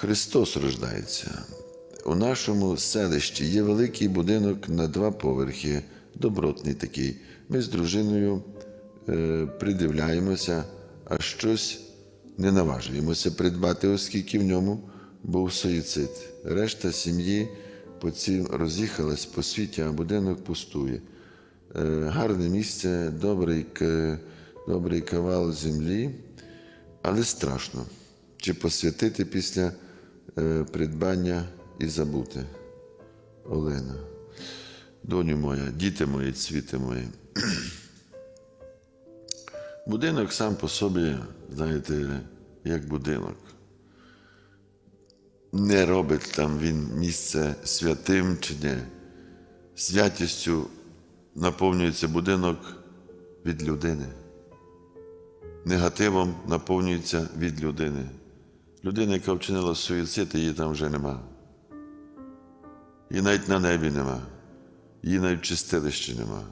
Христос рождається. У нашому селищі є великий будинок на два поверхи, добротний такий. Ми з дружиною е, придивляємося, а щось не наважуємося придбати, оскільки в ньому був суїцид. Решта сім'ї по цім роз'їхалась по світі, а будинок пустує. Е, гарне місце, добрий, к- добрий кавал землі, але страшно. Чи посвятити після е, придбання і забути. Олена, доню моя, діти мої, цвіти мої. Будинок сам по собі, знаєте, як будинок. Не робить там він місце святим чи ні. Святістю наповнюється будинок від людини. Негативом наповнюється від людини. Людина, яка вчинила суїцид, її там вже нема. Її навіть на небі нема. Її навіть в чистилищі нема.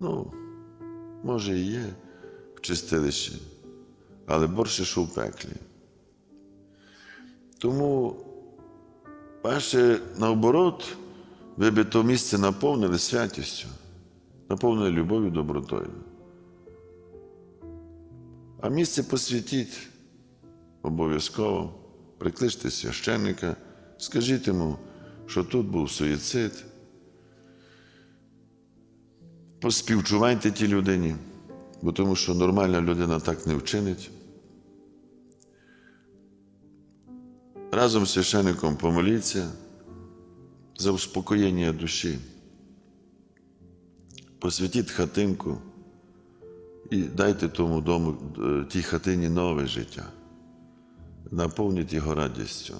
Ну, може, і є в чистилищі, але борше, що в пеклі. Тому, ваше наоборот, ви би то місце наповнили святістю, наповнили любов'ю, добротою. А місце посвятіть обов'язково, прикличте священника, скажіть йому, що тут був суїцид. Поспівчувайте тій людині, бо тому що нормальна людина так не вчинить. Разом з священником помоліться за успокоєння душі. Посвятіть хатинку і дайте тому дому, е, тій хатині нове життя. Наповніть його радістю.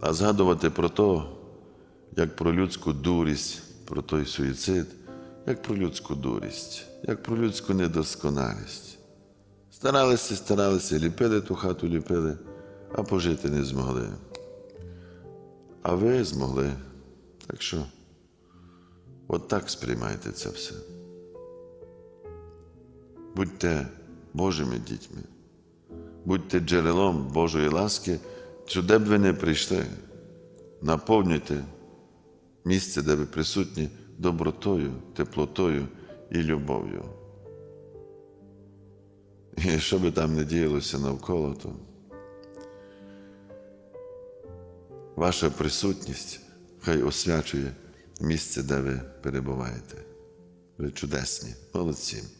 А згадувати про те, як про людську дурість, про той суїцид, як про людську дурість, як про людську недосконалість. Старалися, старалися, ліпили ту хату, ліпили, а пожити не змогли. А ви змогли. Так що, от так сприймайте це все. Будьте Божими дітьми, будьте джерелом Божої ласки, де б ви не прийшли, наповнюйте місце, де ви присутні, добротою, теплотою і любов'ю. І що би там не діялося навколо, то ваша присутність хай освячує місце, де ви перебуваєте. Ви чудесні, молодці.